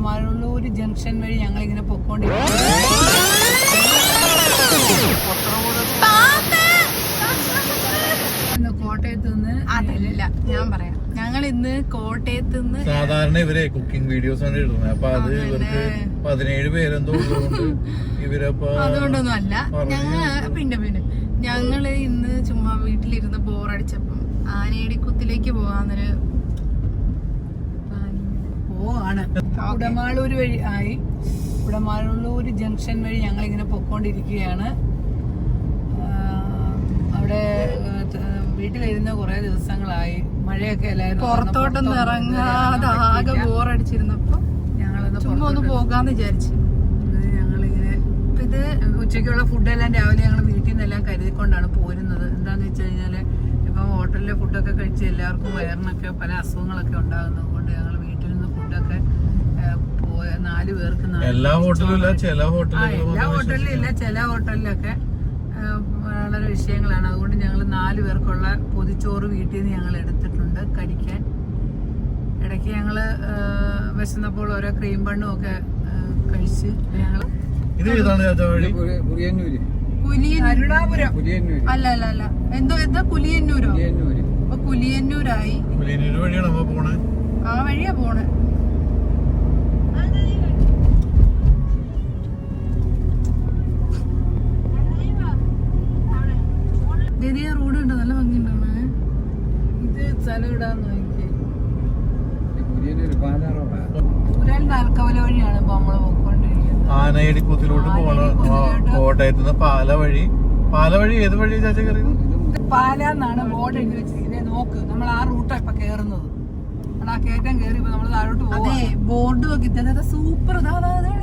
Kudamaloor junction വഴി ഞങ്ങൾ ഇങ്ങനെ പൊക്കോണ്ടിരിക്കും കോട്ടയത്ത് നിന്ന് അതല്ല ഞാൻ പറയാം. ഞങ്ങൾ ഇന്ന് കോട്ടയത്ത് നിന്ന് സാധാരണ ഇവരെ കുക്കിംഗ് വീഡിയോസ് ആണ് ഇടുന്നത്. അപ്പൊ അത് ഇവർക്ക് പതിനേഴ് പേരെന്തോ ഇവരപ്പോ അതുകൊണ്ടൊന്നും അല്ല. ഞങ്ങൾ പിന്നെ പിന്നെ. ഞങ്ങൾ ഇന്ന് ചുമ്മാ വീട്ടിലിരുന്ന് ബോറടിച്ചപ്പം ആനയടിക്കുത്തിലേക്ക് പോകാന്നൊരു പോവാണ് ഉടമാളൂർ വഴി ആയി. ഉടമാളൂർ ജംഗ്ഷൻ വഴി ഞങ്ങൾ ഇങ്ങനെ പൊക്കോണ്ടിരിക്കുകയാണ് അവിടെ വീട്ടിൽ വരുന്ന വീട്ടിലിരുന്ന് കുറെ ദിവസങ്ങളായി. മഴയൊക്കെ അല്ലായിരുന്നു. പുറത്തോട്ടൊന്നും ഇറങ്ങാതെ ആകെ ബോറടിച്ചിരുന്നപ്പോ ഞങ്ങളൊന്ന് ചുമ്മാ ഒന്ന് പോകാന്ന് വിചാരിച്ചു. ഞങ്ങളിങ്ങനെ ഇത് ഉച്ചയ്ക്കുള്ള ഫുഡെല്ലാം രാവിലെ ഞങ്ങൾ വീട്ടിൽ നിന്നെല്ലാം കരുതിക്കൊണ്ടാണ് പോരുന്നത്. എന്താന്ന് വെച്ച് കഴിഞ്ഞാൽ ഇപ്പം ഹോട്ടലിലെ ഫുഡൊക്കെ കഴിച്ച് എല്ലാവർക്കും വയറിനൊക്കെ പല അസുഖങ്ങളൊക്കെ ഉണ്ടാകുന്നത്. കൊണ്ട് ഞങ്ങൾ ഫുഡൊക്കെ നാല് പേർക്ക് നാല് എല്ലാ ഹോട്ടലും ചില ആ, ഹോട്ടലുകൾ എല്ലാ ഹോട്ടലിലും ഇല്ല ചില ഹോട്ടലിലൊക്കെ വളരെ വിഷയങ്ങളാണ്. അതുകൊണ്ട് ഞങ്ങൾ നാല് പേർക്കുള്ള പൊതിച്ചോറ് വീട്ടിൽ നിന്ന് ഞങ്ങൾ എടുത്തിട്ടുണ്ട് കടിക്കാൻ. ഇടയ്ക്ക് ഞങ്ങൾ വിശന്നപ്പോൾ ഓരോ ക്രീം ബണ്ണും ഒക്കെ കഴിച്ച് ഞങ്ങൾ അല്ല അല്ല അല്ല എന്തോ എന്താ കുലിയന്നൂരോ കുലിയന്നൂരായി പുലിയന്നൂര് വഴിയാണ് നമ്മ പോണേ? ഊരാൽ കുത്തിലോട്ട് വഴിയാണ് ഇപ്പൊ നമ്മൾ പോയിക്കൊണ്ടിരിക്കുന്നത്. ആനയടിക്കുത്തിലോട്ട് പോണ കോട്ടയത്ത് നിന്ന് പാല വഴി. പാല വഴി ഏത് വഴി ചാച്ച കയറിയത് ഇത് പാലാന്നാണ് ബോർഡ് എഴുതി വെച്ചിരിക്കുന്നത്. നോക്ക് നമ്മൾ ആ റൂട്ടാ ഇപ്പൊ കേറുന്നത്. ആ കയറ്റം ഇപ്പൊ നമ്മൾ താഴോട്ട് അതെ ബോർഡ് നോക്കി സൂപ്പർ.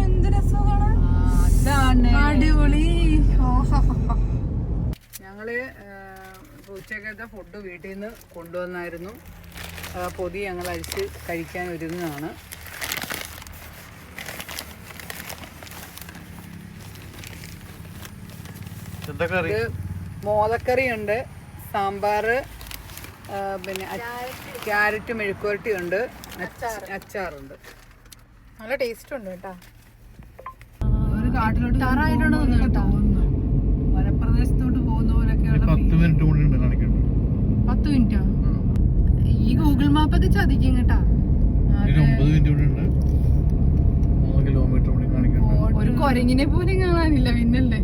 എന്ത് രസമാണ്. അടിപൊളി. ഞങ്ങൾ ഉച്ചക്കത്തെ ഫുഡ് വീട്ടിൽ നിന്ന് കൊണ്ടുവന്നായിരുന്നു. പൊതി ഞങ്ങൾ അരിച്ച് കഴിക്കാൻ ഒരുങ്ങാണ് എന്താ കറി ഇത് മോദക്കറി ഉണ്ട് സാമ്പാർ പിന്നെ ക്യാരറ്റ് മെഴുക്കുവരട്ടി ഉണ്ട് അച്ചാറുണ്ട്. നല്ല ടേസ്റ്റ് ഉണ്ട് കേട്ടാ. ഒരു കാട്ടിലോട്ട് കേട്ടോ? വനപ്രദേശത്തോട്ട് പോകുന്ന പോലെയൊക്കെയുള്ള പത്ത് മിനിറ്റ് ഈ ഗൂഗിൾ മാപ്പൊക്കെ ചതിക്കും കേട്ടാ. ഇതിന് മിനിറ്റ് കൂടി ഉണ്ട്. മൂന്ന് കിലോമീറ്റർ കൂടി കാണിക്കണ്ട ഒരു കൊരങ്ങിനെ പോലും കാണാനില്ല പിന്നല്ലേ?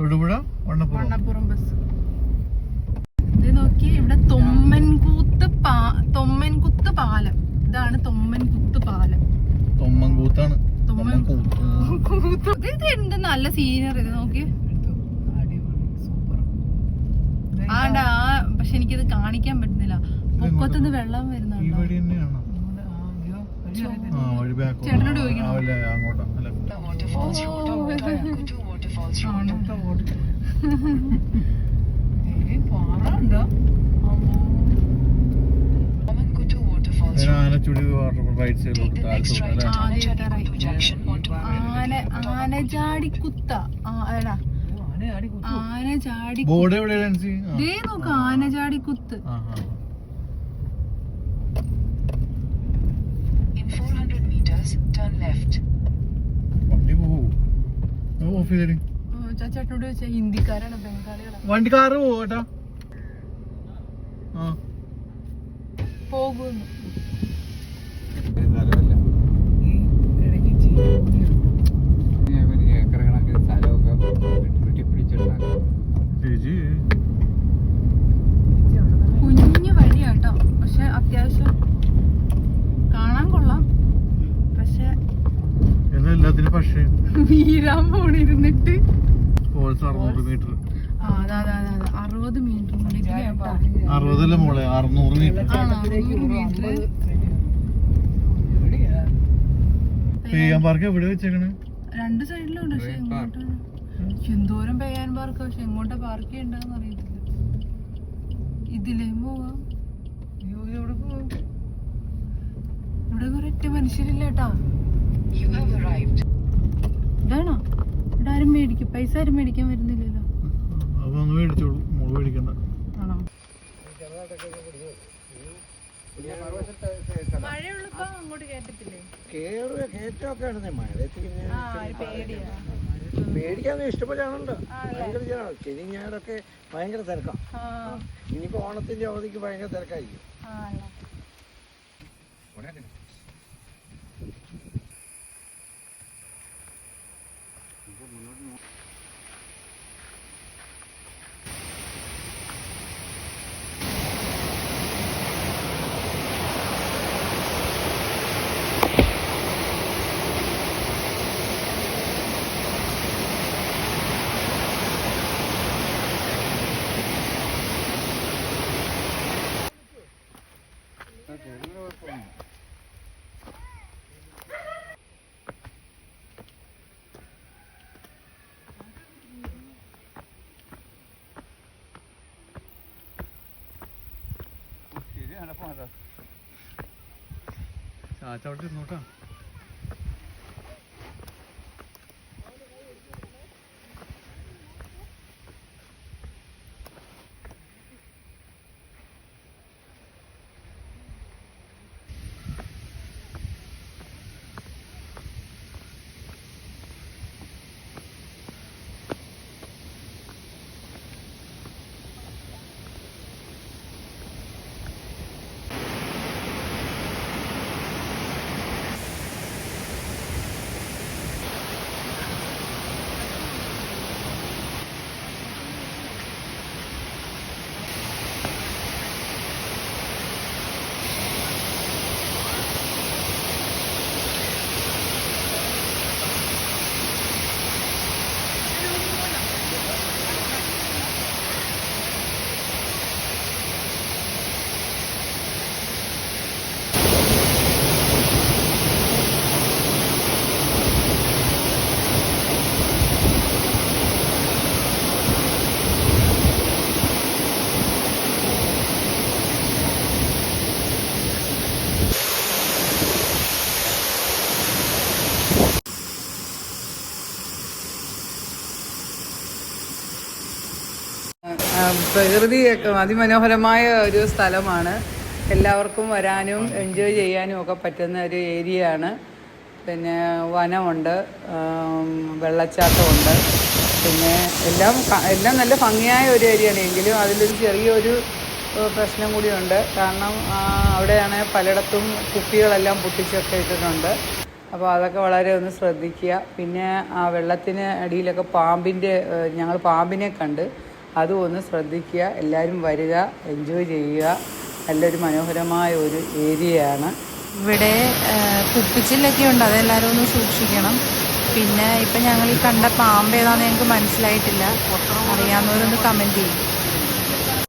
തൊടുപുഴ വണ്ണപ്പുറം. വണ്ണപ്പുറം ബസ് ഇത് നോക്കി ഇവിടെ തൊമ്മൻകൂത്ത് പാ തൊമ്മൻകുത്ത് പാലം. ഇതാണ് തൊമ്മൻകുത്ത് പാലം. തൊമ്മൻകൂത്താണ്. തൊമ്മൻ- തൊമ്മൻകൂത്ത്. ഇത് എന്ത് നല്ല സീനറി ഇത് നോക്കി. അടിപൊളി സൂപ്പർ ആണ്ടാ ആ പക്ഷെ എനിക്കിത് കാണിക്കാൻ പറ്റുന്നില്ല. പൊക്കത്തുനിന്ന് വെള്ളം വരുന്നുണ്ടോ? ചേട്ടനോട് ചോദിക്കണോ? ആനച്ചുടി വാട്ടർ റൈറ്റ് സൈഡിലോട്ട് താഴത്തോട്ട് അല്ലേ? ആന ആനചാടിക്കുത്ത ആ എടാ. ആനചാടി ബോർഡ് എവിടെയാണ് ലെൻസി ദേ നോക്ക് ആനചാടിക്കുത്ത് ആ ആ വണ്ടി പോവൂ ഓഫ് ചെയ്തേരും ഓ, ചാച്ചേട്ടനോട് ചോദിച്ചാ ഹിന്ദിക്കാരാണ് ബംഗാളികളാണ്. വണ്ടി കാറ് പോവട്ടാ ആ. പോകുന്നു. പക്ഷേ. വീരാൻ പോണിരുന്നിട്ട്. മീറ്റർ. അറുപത് കേട്ടോ അറുപതല്ല മോളെ? അറുന്നൂറ് മീറ്റർ. മീറ്റർ. പെയ്യാൻ പാർക്ക് എവിടെ വെച്ചേക്കണ്? രണ്ട് സൈഡിലുണ്ട് പക്ഷെ എങ്ങോട്ടാണ്? എന്തോരം പെയ്യാൻ പാർക്ക് പക്ഷെ എങ്ങോട്ടാ പാർക്ക് ചെയ്യണ്ടെന്ന് അറിയത്തില്ല ഇതിലേ പോവാം. ഇവിടെ ഒരൊറ്റ മനുഷ്യരില്ല കേട്ടാ. ഇതാണോ ഇവിടെ ആരും മേടിക്കും. പൈസ ആരും മേടിക്കാൻ വരുന്നില്ലല്ലോ. അപ്പൊ ഒന്ന് മേടിച്ചോളൂ. മോൾ മേടിക്കണ്ട. ആണോ. മഴയുള്ളപ്പോ അങ്ങോട്ട് കേറുക മഴയത്ത് പേടിക്കാന്ന് ഇഷ്ടപ്പെടാനുണ്ട് ഭയങ്കര ജനമാണ് ശനി ഞായറൊക്കെ ഭയങ്കര തിരക്കാണ് ഇനിയിപ്പോ ഓണത്തിന്റെ അവധിക്ക് ഭയങ്കര തിരക്കായിരിക്കും. ആ ചാച്ച അവിടെ ഇരുന്നോട്ടാ ആ, പ്രകൃതിയൊക്കെ അതിമനോഹരമായ ഒരു സ്ഥലമാണ്. എല്ലാവർക്കും വരാനും എൻജോയ് ചെയ്യാനും ഒക്കെ പറ്റുന്ന ഒരു ഏരിയ ആണ്. പിന്നെ വനമുണ്ട് വെള്ളച്ചാട്ടമുണ്ട്. പിന്നെ എല്ലാം എല്ലാം നല്ല ഭംഗിയായ ഒരു ഏരിയയാണ് എങ്കിലും അതിലൊരു ചെറിയൊരു പ്രശ്നം കൂടിയുണ്ട്. കാരണം അവിടെയാണ് പലയിടത്തും കുപ്പികളെല്ലാം പൊട്ടിച്ചൊക്കെ ഇട്ടിട്ടുണ്ട്. അപ്പോൾ അതൊക്കെ വളരെ ഒന്ന് ശ്രദ്ധിക്കുക. പിന്നെ ആ വെള്ളത്തിന് അടിയിലൊക്കെ പാമ്പിന്റെ ഞങ്ങൾ പാമ്പിനെ കണ്ട് അതും ഒന്ന് ശ്രദ്ധിക്കുക. എല്ലാവരും വരിക എൻജോയ് ചെയ്യുക. നല്ലൊരു മനോഹരമായ ഒരു ഏരിയയാണ്. ഇവിടെ കുപ്പിച്ചില്ലൊക്കെ ഉണ്ട്. അതെല്ലാവരും ഒന്ന് സൂക്ഷിക്കണം. പിന്നെ ഇപ്പം ഞങ്ങൾ ഈ കണ്ട പാമ്പ് ഏതാണെന്ന് ഞങ്ങൾക്ക് മനസ്സിലായിട്ടില്ല. അറിയാവുന്നവരൊന്ന് കമന്റ് ചെയ്യും.